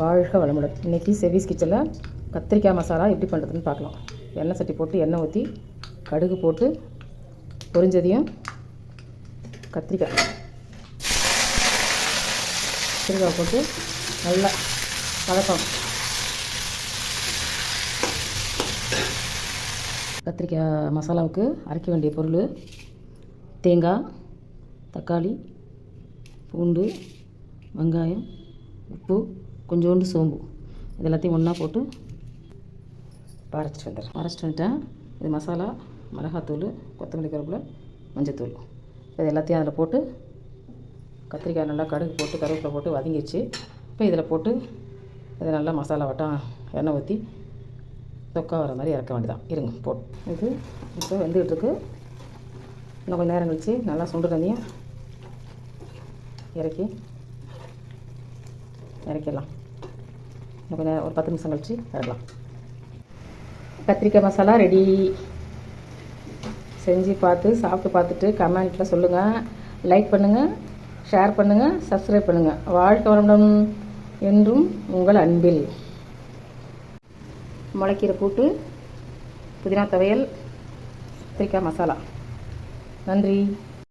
வாழ்க வளமுடன். இன்றைக்கி செவிஸ் கிச்சனில் கத்திரிக்காய் மசாலா எப்படி பண்ணுறதுன்னு பார்க்கலாம். எண்ணெய் சட்டி போட்டு எண்ணெய் ஊற்றி கடுகு போட்டு பொரிஞ்சதையும் கத்திரிக்காய். கத்திரிக்காய் போட்டு நல்லா வதக்கம் கத்திரிக்காய் மசாலாவுக்கு அரைக்க வேண்டிய பொருள் தேங்காய் தக்காளி பூண்டு வெங்காயம் உப்பு கொஞ்சோண்டு சோம்பு. இது எல்லாத்தையும் ஒன்றா போட்டு இப்போ வந்துடுறேன். அரைச்சிட்டு வந்துட்டேன். இது மசாலா மிளகாத்தூள் கொத்தமல்லி கருவேப்பிலை மஞ்சத்தூள். இது எல்லாத்தையும் அதில் போட்டு கத்திரிக்காய் நல்லா கடுகு போட்டு கருவேப்பிலை போட்டு வதங்கிடுச்சு இப்போ இதில் போட்டு இதை நல்லா மசாலா வட்டம் எண்ணெய் ஊற்றி தொக்கா வர மாதிரி இறக்க வேண்டியதான் இருங்க போட்டு இது இப்போ வெந்துகிட்டு இருக்கு. இன்னும் கொஞ்சம் நேரம் கழிச்சு நல்லா சுண்டு தண்ணியும் இறக்கி இறக்கிடலாம். இன்னும் கொஞ்சம் ஒரு பத்து நிமிஷம் கழிச்சு வரலாம் கத்திரிக்காய் மசாலா ரெடி செஞ்சு பார்த்து சாப்பிட்டு பார்த்துட்டு கமெண்ட்டில் சொல்லுங்கள் லைக் பண்ணுங்கள் ஷேர் பண்ணுங்கள் சப்ஸ்கிரைப் பண்ணுங்கள் வாழ்க்கை வளமுடன் என்றும் உங்கள் அன்பில். முளைக்கீரை கூட்டு புதினா துவையல் கத்திரிக்காய் மசாலா. நன்றி.